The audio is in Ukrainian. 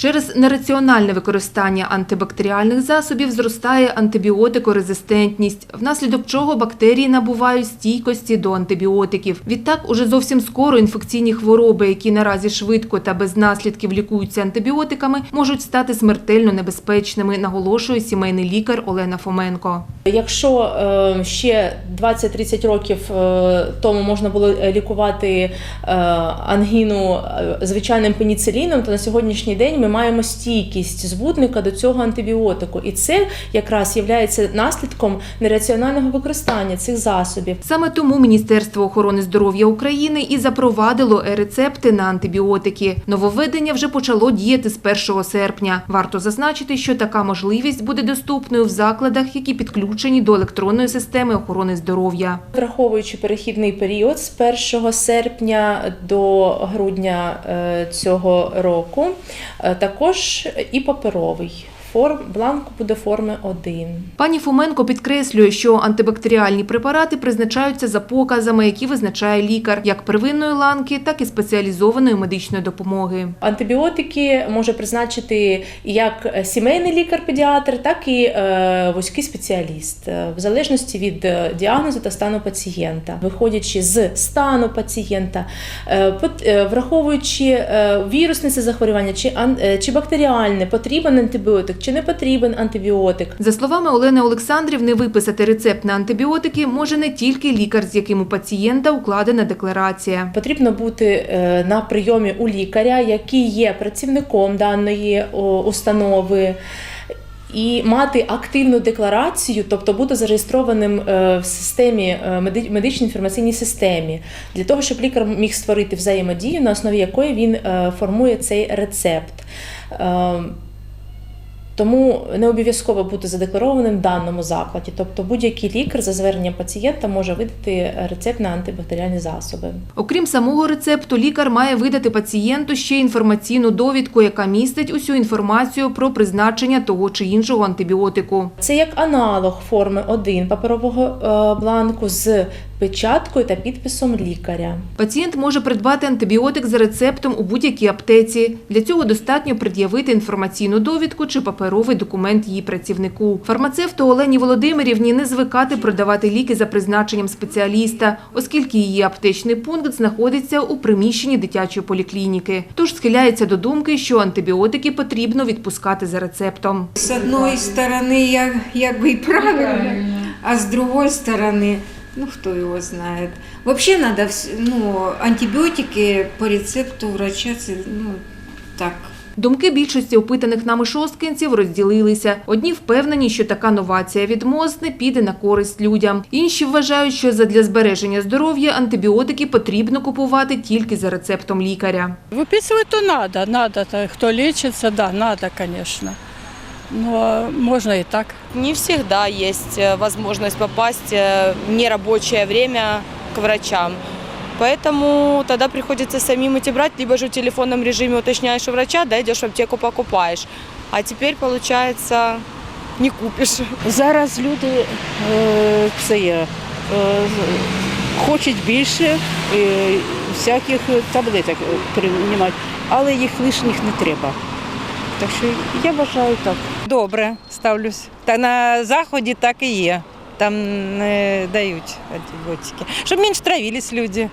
Через нераціональне використання антибактеріальних засобів зростає антибіотикорезистентність, внаслідок чого бактерії набувають стійкості до антибіотиків. Відтак, уже зовсім скоро інфекційні хвороби, які наразі швидко та без наслідків лікуються антибіотиками, можуть стати смертельно небезпечними, наголошує сімейний лікар Олена Фоменко. Якщо е, ще 20-30 років е, тому можна було лікувати е, ангіну звичайним пеніциліном, то на сьогоднішній день ми маємо стійкість збудника до цього антибіотику, і це якраз є наслідком нераціонального використання цих засобів. Саме тому Міністерство охорони здоров'я України і запровадило е-рецепти на антибіотики. Нововведення вже почало діяти з 1 серпня. Варто зазначити, що така можливість буде доступною в закладах, які підключені до електронної системи охорони здоров'я. Враховуючи перехідний період з 1 серпня до грудня е, цього року, е, також і паперовий форм бланк буде форми 1. Пані Фоменко підкреслює, що антибактеріальні препарати призначаються за показами, які визначає лікар, як первинної ланки, так і спеціалізованої медичної допомоги. Антибіотики може призначити як сімейний лікар-педіатр, так і е, вузький спеціаліст, е, в залежності від е, діагнозу та стану пацієнта, виходячи з стану пацієнта, е, е, враховуючи е, вірусне захворювання чи, ан- е, чи бактеріальне, потрібен антибіотик чи не потрібен антибіотик. За словами Олени Олександрівни, виписати рецепт на антибіотики може не тільки лікар, з яким у пацієнта укладена декларація. Потрібно бути е, на прийомі у лікаря, який є працівником даної установи. І мати активну декларацію, тобто бути зареєстрованим е, в системі е, медичній інформаційній системі, для того, щоб лікар міг створити взаємодію, на основі якої він формує цей рецепт. Тому не обов'язково бути задекларованим в даному закладі. Тобто будь-який лікар за зверненням пацієнта може видати рецепт на антибактеріальні засоби. Окрім самого рецепту, лікар має видати пацієнту ще інформаційну довідку, яка містить усю інформацію про призначення того чи іншого антибіотику. Це як аналог форми 1 паперового е, бланку з печаткою та підписом лікаря. Пацієнт може придбати антибіотик за рецептом у будь-якій аптеці. Для цього достатньо пред'явити інформаційну довідку чи паперовий документ її працівнику. Фармацевту Олені Володимирівні не звикати продавати ліки за призначенням спеціаліста, оскільки її аптечний пункт знаходиться у приміщенні дитячої поліклініки. Тож схиляється до думки, що антибіотики потрібно відпускати за рецептом. С одной стороны, я, як бы и правильно, а с другой стороны, ну кто его знает. Вообще надо, вс- ну, антибиотики по рецепту врача, це, ну, так, Думки більшості опитаних нами шосткинців розділилися. Одні впевнені, що така новація від МОЗ не піде на користь людям. Інші вважають, що задля збереження здоров'я антибіотики потрібно купувати тільки за рецептом лікаря. Выписывать то надо, надо, то, кто лечится, да, надо, конечно. Но можно и так. Не всегда есть э, возможность попасть э, в нерабочее время к врачам. Поэтому тогда приходится самим идти брать, либо же в телефонном режиме уточняешь у врача, да, идешь в аптеку, покупаешь. А теперь, получается, не купишь. Зараз люди е, це є, е, хочуть більше е, всяких таблеток приймати, але їх лишніх не треба. Так що я вважаю так. Добре, ставлюсь. Та на заході так і є. Там не дають антибіотики. Щоб менше травились люди.